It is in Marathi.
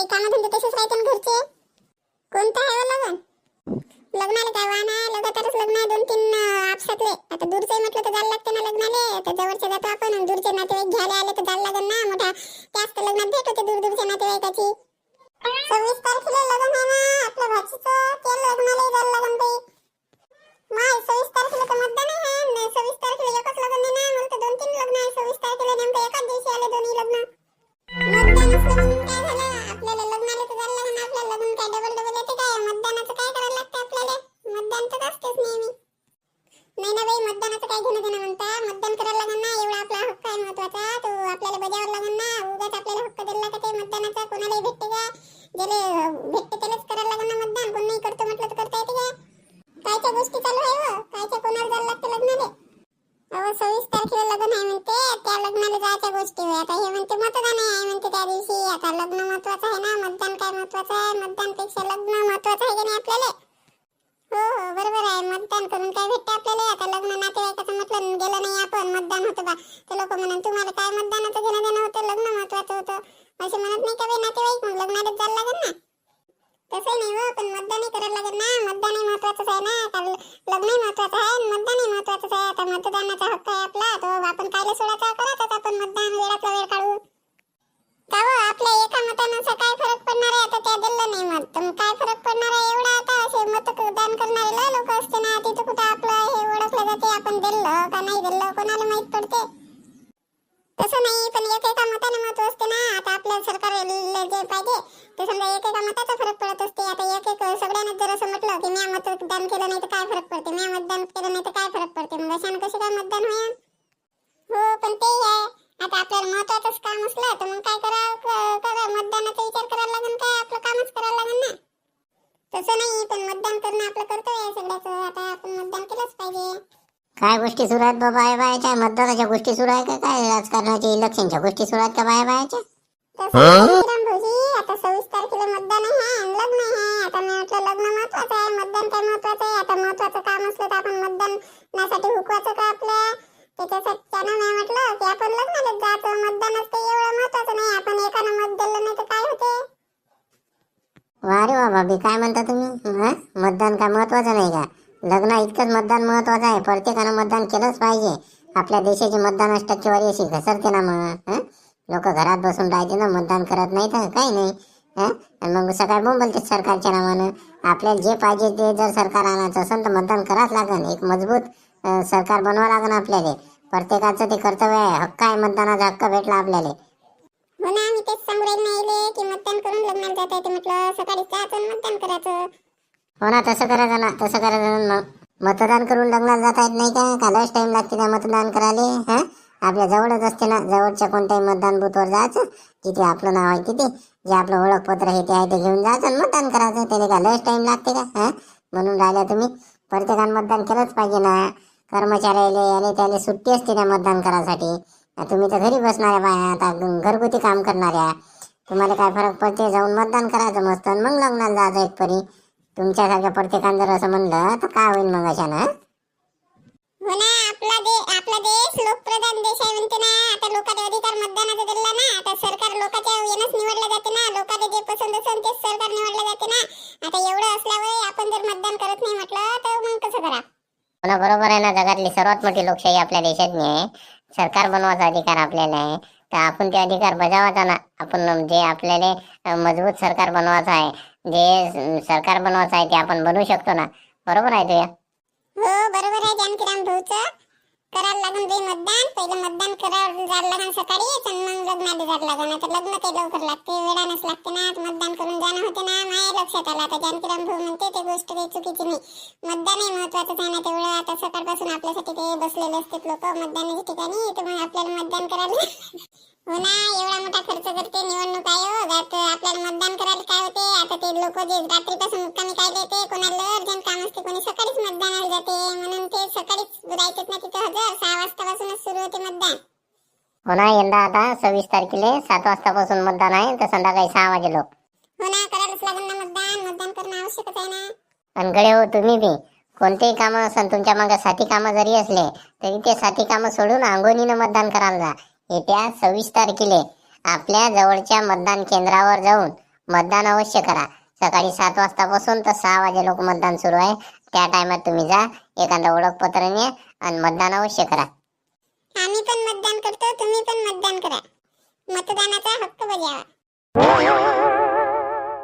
काही कामाधंदे तसेच राहते ना घरचे. कोणतं आहे हो लगन? लग्नाला काय वाहन लगातारच लग्न आहे दोन तीन आपसातले. आता दूरचे म्हटलं तर जायला लागते ना लग्नाले. तर जवळचे जातो आपण दूरचे नातेवाईक घ्यायला आले तर जायला लागेल ना. मोठा त्याच तर लग्नात भेट होते दूर दूरच्या नातेवाईकाची. सव्वीस तारखेला लग्न आहे ना आपल्या भाजीचं का गोष्टी चालू आहे हो. व कायच्या कोणाला जायला लागतं लग्नाला? अहो सव्वीस तारखेला लग्न आहे म्हणते. त्या लग्नाला जायच्या गोष्टी होय आता हे म्हणते मतदान आहे. म्हणते त्या दिवशी. आता लग्न महत्वाचं आहे ना. मतदान काय महत्वाचं आहे? मतदानपेक्षा लग्न महत्वाचं आहे की नाही आपल्याला? हो हो बरोबर आहे. मतदान करून काय भेटते आपल्याला? आता लग्न नातेवाईकाचं म्हटलं गेलं नाही आपण. मतदान होतं बा. ते लोक म्हणून तुम्हाला काय मतदानाचं घेणं देणं होतं? लग्न महत्वाचं होतं. असे म्हणत नाही का बाई नातेवाईक? मग लग्नालाच जायला लागेल ना. तसं नाही हो पण मतदानही करायला लागेल ना. मतदानही महत्वाचंच आहे ना. कारण लग्नही महत्वाचं आहे आणि मतदानही महत्वाचंच आहे. आता मतदानाचा हक्क आहे आपला. तो आपण कायला सोडायचा करायचाच आपण मतदान वेळातला वेळ काढू. का हो? आपल्या एका मतानाचा काय फरक पडणार आहे? आता त्या दिलं नाही मत. तर काय फरक पडणार आहे? एवढा आता असे मतदान करणारे लोक असते ना. तिथं कुठं आपलं हे ओळखलं जाते. आपण दिलं का नाही दिलं कोणाला माहीत पडते? तसं नाही. पण एकेका मताने महत्त्व असते ना? आता आपल्या सरकार जे पाहिजे ते समजा एक एका मताचा फरक पडत असते. आता एक एक सगळ्यांना जर असं म्हटलं की मी मतदान केलं नाही तर काय फरक पडते? मी मतदान केलं नाही तर काय फरक पडते? मग अशानं कसं काय मतदान होईल हो पण ते आहे. आता आपल्याला महत्वाचंच काम असलं तर मग काय करावं करा मतदानाचा विचार करायला लागेल काय आपलं कामच करायला लागेल ना? तसं नाही पण मतदान करणं काय गोष्टी सुरू आहेत बाबा बाया बायाच्या मतदानाच्या गोष्टी सुरू आहे का काय? राजकारणाच्या इलेक्शनच्या गोष्टी सुरू आहेत का बाया बायाच्या भाऊजी आता सव्वीस तारखेला मतदान आहे आणि लग्न आहे. आता मी म्हटलं लग्न महत्वाचं आहे. मतदान काय महत्वाचं आहे? आता महत्वाचं काम असलं तर आपण मतदानासाठी हुकवायचं का आपल्या? त्याच्यासाठी त्यानं मी म्हटलं की आपण लग्नाला जातो. मतदान असते एवढं महत्वाचं नाही. आपण एकानं मत दिलं नाही तर काय होते? वा रे वा भाभी काय म्हणता तुम्ही? हं? मतदान काय महत्वाचं नाही का? लग्न इतकंच मतदान महत्वाचं आहे. प्रत्येकानं मतदान केलंच पाहिजे. आपल्या देशाची मतदानाची टक्केवारी अशी घसरते ना मग लोक घरात बसून राहते ना मतदान करत नाही तर काही नाही आणि मग सकाळ बोंबलते सरकारच्या नावानं. आपल्याला जे पाहिजे ते जर सरकार आणायचं असेल तर मतदान करावंच लागेल एक मजबूत सरकार बनवावं लागेल आपल्याला. प्रत्येकाचं ते कर्तव्य आहे. हक्क आहे मतदानाचा हक्क भेटला आपल्याला. हो ना तेच सांगू राहिले नाही की मतदान करून लग्नाला जाता येते म्हटलं. सकाळी जायचं मतदान करायचं. हो ना तसं करायचं ना तसं करायचं ना मग. मतदान करून लग्नात जाता येत नाही का? कालच टाइम लागते ना मतदान करायला? हा? आपल्या जवळच असते ना जवळच्या कोणत्याही मतदान बूथवर जायचं. तिथे आपलं नाव आहे तिथे जे आपलं ओळखपत्र आहे ते आहे ते घेऊन जायचं आणि मतदान करायचं. त्याने का लस टाइम लागते का? हा? म्हणून राहिल्या तुम्ही. प्रत्येकानं मतदान केलंच पाहिजे ना. कर्मचाऱ्याले याले त्याले सुट्टी असते ना मतदान करायसाठी. तुम्ही तर घरी बसणाऱ्या बाया आता घरगुती काम करणाऱ्या. तुम्हाला काय फरक पडते? जाऊन मतदान करायचं मस्त आणि मग लग्नाला जायचं एक परी तुमच्यासारख्या प्रत्येकानं जर असं म्हणलं तर काय होईल मग अशानं हो ना आपला दे आपला देश लोकप्रधान देश आहे म्हणते ना. आता लोकांचे अधिकार मतदानाचा दिला ना. आता सरकार लोकांच्या येणंच निवडलं जाते ना. लोकांना जे पसंत असेल तेच सरकार निवडलं जाते ना. आता एवढं असल्यावर आपण जर मतदान करत नाही म्हटलं तर मग कसं करा हो ना बरोबर आहे ना. जगातली सर्वात मोठी लोकशाही आपल्या देशात आहे. सरकार बनवायचा अधिकार आपल्याला आहे. तर आपण ते अधिकार बजावायचा ना आपण जे आपल्याला मजबूत सरकार बनवायचं आहे जे सरकार बनवायचं आहे ते आपण बनवू शकतो ना. बरोबर आहे तुया? हो बरोबर आहे जानकीराम भाऊचं. करायला लागून बाई मतदान. पहिलं मतदान करायला जायला लागून सकाळी आणि मग लग्नाला जायला लागून आता लग्न ते लवकर लागते वेळानच लागते ना. आता मतदान करून जाणं होते ना माझ्या लक्षात आलं. आता जानकीराम भाऊ म्हणते ते गोष्ट काही चुकीची नाही. मतदान मतदानही महत्वाचं आहे ना तेवढं. आता सकाळपासून आपल्यासाठी ते बसलेले असतात लोक. मतदानाच्या ठिकाणी तर मग आपल्याला मतदान करायला हो ना एवढा मोठा खर्च करते निवडणूक आयोग. आता आपल्याला मतदान करायला काय होते? आता ते लोक जे रात्रीपासून मुक्कामी काय देते कोणाला अर्जंट काम असते कोणी सकाळीच मतदानाला जाते. म्हणून ते सकाळीच राहतात ना तिथं हजर. सहा वाजतापासूनच सुरू होते मतदान. हो ना यंदा आता सव्वीस तारखेला सात वाजतापासून मतदान आहे तर संध्याकाळी सहा वाजे लोक हो ना करायलाच लागेल ना मतदान. मतदान करणं आवश्यकच आहे ना. आणि गडे हो तुम्ही बी. कोणतेही कामं असन तुमच्या मागे साथी कामं जरी असले तरी ते साथी कामं सोडून अंगोनीनं मतदान करायला जा. येत्या सव्वीस तारखेला आपल्या जवळच्या मतदान केंद्रावर जाऊन मतदान अवश्य करा. सकाळी सात वाजतापासून तर सहा वाजे लोक मतदान सुरू आहे. त्या टायमात तुम्ही जा एखादा ओळखपत्र ने आणि मतदान अवश्य करा. आम्ही पण मतदान करतो तुम्ही पण मतदान करा. मतदानाचा हक्क बजावा.